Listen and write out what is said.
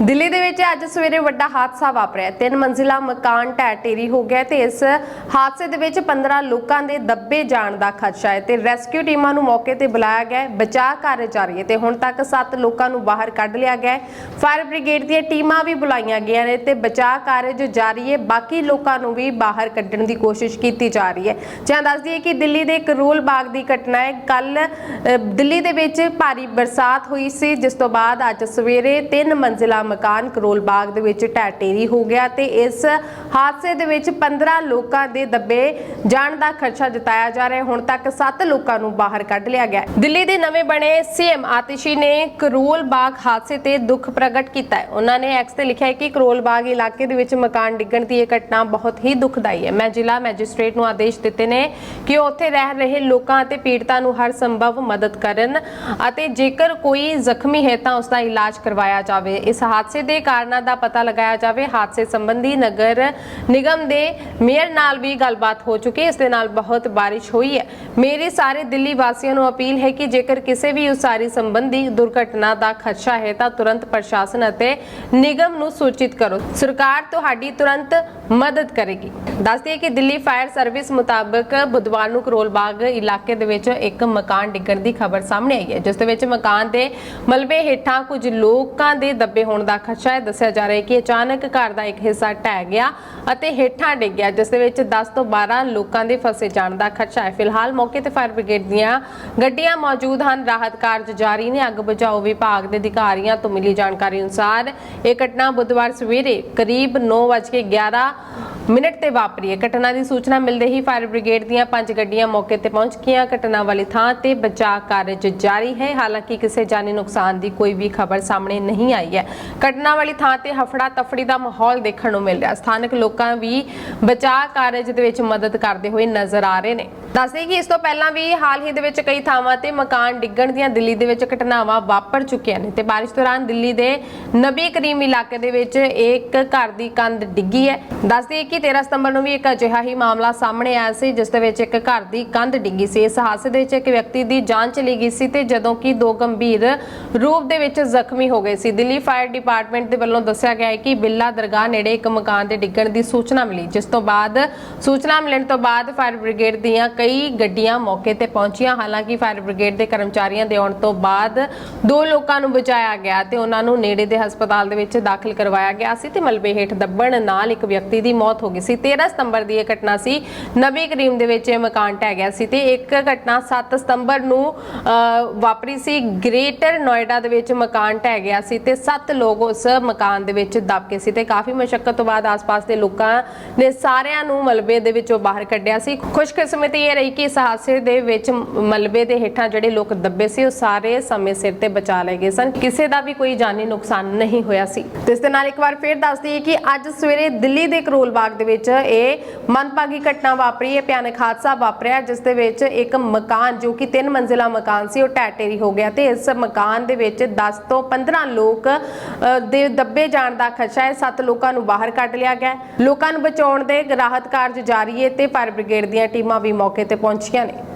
ਦਿੱਲੀ ਦੇ ਵਿੱਚ ਅੱਜ ਸਵੇਰੇ ਵੱਡਾ ਹਾਦਸਾ ਵਾਪਰਿਆ। ਤਿੰਨ ਮੰਜ਼ਿਲਾ ਮਕਾਨ ਢਹਿ ਢੇਰੀ ਹੋ ਗਿਆ ਤੇ ਇਸ ਹਾਦਸੇ ਦੇ ਵਿੱਚ 15 ਲੋਕਾਂ ਦੇ ਦੱਬੇ ਜਾਣ ਦਾ ਖਦਸ਼ਾ ਹੈ ਤੇ ਰੈਸਕਿਊ ਟੀਮਾਂ ਨੂੰ ਮੌਕੇ ਤੇ ਬੁਲਾਇਆ ਗਿਆ ਹੈ। ਬਚਾਅ ਕਾਰਜ ਜਾਰੀ ਹੈ ਤੇ ਹੁਣ ਤੱਕ 7 ਲੋਕਾਂ ਨੂੰ ਬਾਹਰ ਕੱਢ ਲਿਆ ਗਿਆ ਹੈ। ਫਾਇਰ ਬ੍ਰਿਗੇਡ ਦੀਆਂ ਟੀਮਾਂ ਵੀ ਬੁਲਾਈਆਂ ਗਈਆਂ ਨੇ ਤੇ ਬਚਾਅ ਕਾਰਜ ਜਾਰੀ ਹੈ। ਬਾਕੀ ਲੋਕਾਂ ਨੂੰ ਵੀ ਬਾਹਰ ਕੱਢਣ ਦੀ ਕੋਸ਼ਿਸ਼ ਕੀਤੀ ਜਾ ਰਹੀ ਹੈ। ਜਾਂ ਦੱਸ ਦਈਏ ਕਿ ਦਿੱਲੀ ਦੇ ਕਰੋਲ ਬਾਗ ਦੀ ਘਟਨਾ ਹੈ। ਕੱਲ ਦਿੱਲੀ ਦੇ ਵਿੱਚ ਭਾਰੀ ਬਰਸਾਤ ਹੋਈ ਸੀ, ਜਿਸ ਤੋਂ ਬਾਅਦ ਅੱਜ ਸਵੇਰੇ ਤਿੰਨ ਮੰਜ਼ਿਲਾ ਮਕਾਨ ਕਰੋਲ ਬਾਗ ਦੇ ਵਿੱਚ ਢਹਿ ਹੋ ਗਿਆ ਤੇ ਇਸ ਹਾਦਸੇ ਦੇ ਵਿੱਚ 15 ਲੋਕਾਂ ਦੇ ਦੱਬੇ ਜਾਣ ਦਾ ਖਰਚਾ ਜਤਾਇਆ ਜਾ ਰਿਹਾ। ਹੁਣ ਤੱਕ 7 ਲੋਕਾਂ ਨੂੰ ਬਾਹਰ ਕੱਢ ਲਿਆ ਗਿਆ। ਦਿੱਲੀ ਦੇ ਨਵੇਂ ਬਣੇ ਸੀਐਮ ਆਤਿਸ਼ੀ ਨੇ ਕਰੋਲ ਬਾਗ ਹਾਦਸੇ ਤੇ ਦੁੱਖ ਪ੍ਰਗਟ ਕੀਤਾ ਹੈ। ਉਹਨਾਂ ਨੇ ਐਕਸ ਤੇ ਲਿਖਿਆ ਹੈ ਕਿ ਕਰੋਲ ਬਾਗ ਇਲਾਕੇ ਦੇ ਵਿੱਚ ਮਕਾਨ ਡਿੱਗਣ ਦੀ ਇਹ ਘਟਨਾ ਬਹੁਤ ਹੀ ਦੁਖਦਾਈ ਹੈ। ਮੈਂ ਜ਼ਿਲ੍ਹਾ ਮੈਜਿਸਟ੍ਰੇਟ ਨੂੰ ਆਦੇਸ਼ ਦਿੱਤੇ ਨੇ ਕਿ ਉਹ ਉੱਥੇ ਰਹਿ ਰਹੇ ਲੋਕਾਂ ਅਤੇ ਪੀੜਤਾਂ ਨੂੰ ਹਰ ਸੰਭਵ ਮਦਦ ਕਰਨ ਅਤੇ ਜੇਕਰ ਕੋਈ ਜ਼ਖਮੀ ਹੈ ਤਾਂ ਉਸ ਦਾ ਇਲਾਜ ਕਰਵਾਇਆ ਜਾਵੇ। ਇਸ ਹਾਦਸੇ ਦੇ ਕਾਰਨਾਂ ਦਾ ਪਤਾ ਲਗਾਇਆ ਜਾਵੇ। ਹਾਦਸੇ ਸੰਬੰਧੀ ਨਗਰ ਨਿਗਮ ਦੇ ਮੇਅਰ ਨਾਲ ਵੀ ਗੱਲਬਾਤ ਹੋ ਚੁੱਕੀ ਇਸ ਦੇ ਨਾਲ ਬਹੁਤ ਬਾਰਿਸ਼ ਹੋਈ ਹੈ। ਮੇਰੀ ਸਾਰੇ ਦਿੱਲੀ ਵਾਸੀਆਂ ਨੂੰ ਅਪੀਲ ਹੈ ਕਿ ਜੇਕਰ ਕਿਸੇ ਵੀ ਉਸਾਰੀ ਸੰਬੰਧੀ ਦੁਰਘਟਨਾ ਦਾ ਖਦਸ਼ਾ ਹੈ, ਤਾਂ ਤੁਰੰਤ ਪ੍ਰਸ਼ਾਸਨ ਅਤੇ ਨਿਗਮ ਨੂੰ ਸੂਚਿਤ ਕਰੋ। ਸਰਕਾਰ ਤੁਹਾਡੀ ਤੁਰੰਤ ਮਦਦ ਕਰੇਗੀ। ਦੱਸ ਦਈਏ ਕਿ ਦਿੱਲੀ ਫਾਇਰ ਸਰਵਿਸ ਮੁਤਾਬਕ ਬੁੱਧਵਾਰ ਨੂੰ ਕਰੋਲ ਬਾਗ ਇਲਾਕੇ ਦੇ ਵਿੱਚ ਇੱਕ ਮਕਾਨ ਡਿੱਗਣ ਦੀ ਖਬਰ ਸਾਹਮਣੇ ਆਈ ਹੈ, ਜਿਸ ਦੇ ਵਿੱਚ ਮਕਾਨ ਦੇ ਮਲਬੇ ਹੇਠਾਂ ਕੁਝ ਲੋਕਾਂ ਦੇ ਦੱਬੇ ਹੋਣ ਦਾ ਖਦਸ਼ਾ ਹੈ ਦੱਸਿਆ ਜਾ ਰਿਹਾ ਹੈ ਕਿ ਅਚਾਨਕ ਘਰ ਦਾ ਇੱਕ ਹਿੱਸਾ ਢਹਿ ਗਿਆ ਅਤੇ ਹੇਠਾਂ ਡਿੱਗ ਗਿਆ, ਜਿਸ ਦੇ ਵਿੱਚ 10 ਤੋਂ 12 ਲੋਕਾਂ ਦੇ ਫਸੇ ਜਾਣ ਦਾ ਖਦਸ਼ਾ ਹੈ। ਫਿਲਹਾਲ ਮੌਕੇ ਤੇ ਫਾਇਰ ਬ੍ਰਿਗੇਡ ਦੀਆਂ ਗੱਡੀਆਂ ਮੌਜੂਦ ਹਨ। ਰਾਹਤ ਕਾਰਜ ਜਾਰੀ ਨੇ। ਅੱਗ ਬੁਝਾਓ ਵਿਭਾਗ ਦੇ ਅਧਿਕਾਰੀਆਂ ਤੋਂ ਮਿਲੀ ਜਾਣਕਾਰੀ ਅਨੁਸਾਰ ਇਹ ਘਟਨਾ ਬੁੱਧਵਾਰ ਸਵੇਰੇ ਕਰੀਬ 9:11 ਮਿੰਟ ਤੇ ਵਾਪਰੀ ਹੈ ਘਟਨਾ ਦੀ ਸੂਚਨਾ ਮਿਲਦੇ ਹੀ ਫਾਇਰ ਬ੍ਰਿਗੇਡ ਦੀਆਂ ਪੰਜ ਗੱਡੀਆਂ ਮੌਕੇ ਤੇ ਪਹੁੰਚ ਗਈਆਂ। ਘਟਨਾ ਵਾਲੀ ਥਾਂ ਤੇ ਬਚਾਅ ਕਾਰਜ ਜਾਰੀ ਹੈ। ਹਾਲਾਂਕਿ ਕਿਸੇ ਜਾਨੀ ਨੁਕਸਾਨ ਦੀ ਕੋਈ ਵੀ ਖਬਰ ਸਾਹਮਣੇ ਨਹੀਂ ਆਈ ਹੈ। ਘਟਨਾ ਵਾਲੀ ਥਾਂ ਤੇ ਹਫੜਾ ਤਫੜੀ ਦਾ ਮਾਹੌਲ ਦੇਖਣ ਨੂੰ ਮਿਲ ਰਿਹਾ। ਸਥਾਨਕ ਲੋਕਾਂ ਵੀ ਬਚਾਅ ਕਾਰਜ ਦੇ ਵਿੱਚ ਮਦਦ ਕਰਦੇ ਹੋਏ ਨਜ਼ਰ ਆ ਰਹੇ ਨੇ। ਦੱਸਦੇ ਕਿ ਇਸ ਤੋਂ ਪਹਿਲਾਂ ਵੀ ਹਾਲ ਹੀ ਦੇ ਵਿੱਚ ਕਈ ਥਾਵਾਂ ਤੇ ਮਕਾਨ ਡਿੱਗਣ ਦੀਆਂ ਦਿੱਲੀ ਦੇ ਵਿੱਚ ਘਟਨਾਵਾਂ ਵਾਪਰ ਚੁੱਕੀਆਂ ਨੇ ਤੇ ਬਾਰਿਸ਼ ਦੌਰਾਨ ਦਿੱਲੀ ਦੇ ਨਬੀ ਕਰੀਮ ਇਲਾਕੇ ਦੇ ਵਿੱਚ ਇੱਕ ਘਰ ਦੀ ਕੰਧ ਡਿੱਗੀ ਹੈ। ਦੱਸਦੇ ਕਿ 13 ਸਤੰਬਰ ਨੂੰ ਵੀ ਇੱਕ ਅਜਿਹਾ ਹੀ ਮਾਮਲਾ ਸਾਹਮਣੇ ਆਇਆ ਸੀ, ਜਿਸ ਦੇ ਵਿੱਚ ਇੱਕ ਘਰ ਦੀ ਕੰਧ ਡਿੱਗੀ ਸੀ। ਇਸ ਹਾਦਸੇ ਦੇ ਵਿੱਚ ਇੱਕ ਵਿਅਕਤੀ ਦੀ ਜਾਨ ਚਲੀ ਗਈ ਸੀ ਤੇ ਜਦੋਂ ਕਿ ਦੋ ਗੰਭੀਰ ਰੂਪ ਦੇ ਵਿੱਚ ਜ਼ਖਮੀ ਹੋ ਗਏ ਸੀ। ਦਿੱਲੀ ਫਾਇਰ ਡਿਪਾਰਟਮੈਂਟ ਦੇ ਵੱਲੋਂ ਦੱਸਿਆ ਗਿਆ ਹੈ ਕਿ ਬਿੱਲਾ ਦਰਗਾਹ ਨੇੜੇ ਇੱਕ ਮਕਾਨ ਦੇ ਡਿੱਗਣ ਦੀ ਸੂਚਨਾ ਮਿਲੀ, ਜਿਸ ਤੋਂ ਬਾਅਦ ਸੂਚਨਾ ਮਿਲਣ ਤੋਂ ਬਾਅਦ ਫਾਇਰ ਬ੍ਰਿਗੇਡ ਦੀਆਂ ਕਈ ਗੱਡੀਆਂ ਮੌਕੇ ਤੇ ਪਹੁੰਚੀਆਂ। ਹਾਲਾਂਕਿ ਫਾਇਰ ਬ੍ਰਿਗੇਡ ਦੇ ਕਰਮਚਾਰੀਆਂ ਦੇ ਆਉਣ ਤੋਂ ਬਾਅਦ ਦੋ ਲੋਕਾਂ ਨੂੰ ਬਚਾਇਆ ਗਿਆ ਤੇ ਉਹਨਾਂ ਨੂੰ ਨੇੜੇ ਦੇ ਹਸਪਤਾਲ ਦੇ ਵਿੱਚ ਦਾਖਲ ਕਰਵਾਇਆ ਗਿਆ ਸੀ ਤੇ ਮਲਬੇ ਹੇਠ ਦੱਬਣ ਨਾਲ ਇੱਕ ਵਿਅਕਤੀ ਦੀ ਮੌਤ ਹੋ ਗਈ ਸੀ। 13 ਸਤੰਬਰ ਦੀ ਇਹ ਘਟਨਾ ਸੀ। ਨਬੀ ਕਰੀਮ ਦੇ ਵਿੱਚ ਇਹ ਮਕਾਨ ਢਹਿ ਗਿਆ ਸੀ ਤੇ ਇੱਕ ਘਟਨਾ 7 ਸਤੰਬਰ ਨੂੰ ਅਹ, ਵਾਪਰੀ ਸੀ। ਗ੍ਰੇਟਰ ਨੋਇਡਾ ਦੇ ਵਿੱਚ ਮਕਾਨ ਢਹਿ ਗਿਆ ਸੀ ਤੇ 7 ਲੋਕ ਉਸ ਮਕਾਨ ਦੇ ਵਿੱਚ ਦੱਬ ਕੇ ਸੀ ਤੇ ਕਾਫੀ ਮੁਸ਼ਕਲ ਤੋਂ ਬਾਅਦ ਆਸ-ਪਾਸ ਦੇ ਲੋਕਾਂ ਨੇ ਸਾਰਿਆਂ ਨੂੰ ਮਲਬੇ ਦੇ ਵਿੱਚੋਂ ਬਾਹਰ ਕੱਢਿਆ ਸੀ। ਖੁਸ਼ਕਿਸਮਤੀ ਇਹ ਰਹੀ ਕਿ ਇਸ ਹਾਦਸੇ ਦੇ ਵਿੱਚ ਮਲਬੇ ਦੇ ਹੇਠਾਂ ਜਿਹੜੇ ਲੋਕ ਦੱਬੇ ਸੀ, ਉਹ ਸਾਰੇ ਸਮੇਂ ਸਿਰ ਤੇ ਬਚਾ ਲਏ ਗਏ ਸਨ। ਕਿਸੇ ਦਾ ਵੀ ਕੋਈ ਜਾਨੀ ਨੁਕਸਾਨ ਨਹੀਂ ਹੋਇਆ ਸੀ। ਤੇ ਇਸ ਦੇ ਨਾਲ ਇੱਕ ਵਾਰ ਫੇਰ ਦੱਸ ਦਈਏ ਕਿ ਅੱਜ ਸਵੇਰੇ ਦਿੱਲੀ ਦੇ ਕਰੋਲ ਬਾਗ ਦੇ ਵਿੱਚ ਇਹ ਮੰਦਭਾਗੀ ਘਟਨਾ ਵਾਪਰੀ। ਹੈ ਭਿਆਨਕ ਹਾਦਸਾ ਵਾਪਰਿਆ, ਜਿਸ ਦੇ ਵਿੱਚ ਇੱਕ ਮਕਾਨ, ਜੋ ਕਿ ਤਿੰਨ ਮੰਜ਼ਿਲਾ ਮਕਾਨ ਸੀ, ਉਹ ਢਹਿ ਹੋ ਗਿਆ ਤੇ ਇਸ ਮਕਾਨ ਦੇ ਵਿੱਚ 10 ਤੋਂ 15 ਲੋਕ ਦੇ ਦੱਬੇ ਜਾਣ ਦਾ ਖਦਸ਼ਾ ਹੈ। 7 ਲੋਕਾਂ ਨੂੰ ਬਾਹਰ ਕੱਢ ਲਿਆ ਗਿਆ ਲੋਕਾਂ ਨੂੰ ਬਚਾਉਣ ਦੇ ਰਾਹਤ ਕਾਰਜ ਜਾਰੀ ਹੈ ਤੇ ਫਾਇਰ ਬ੍ਰਿਗੇਡ ਦੀਆਂ ਟੀਮਾਂ ਵੀ ਮੌਕੇ ਤੇ ਪਹੁੰਚੀਆਂ ਨੇ।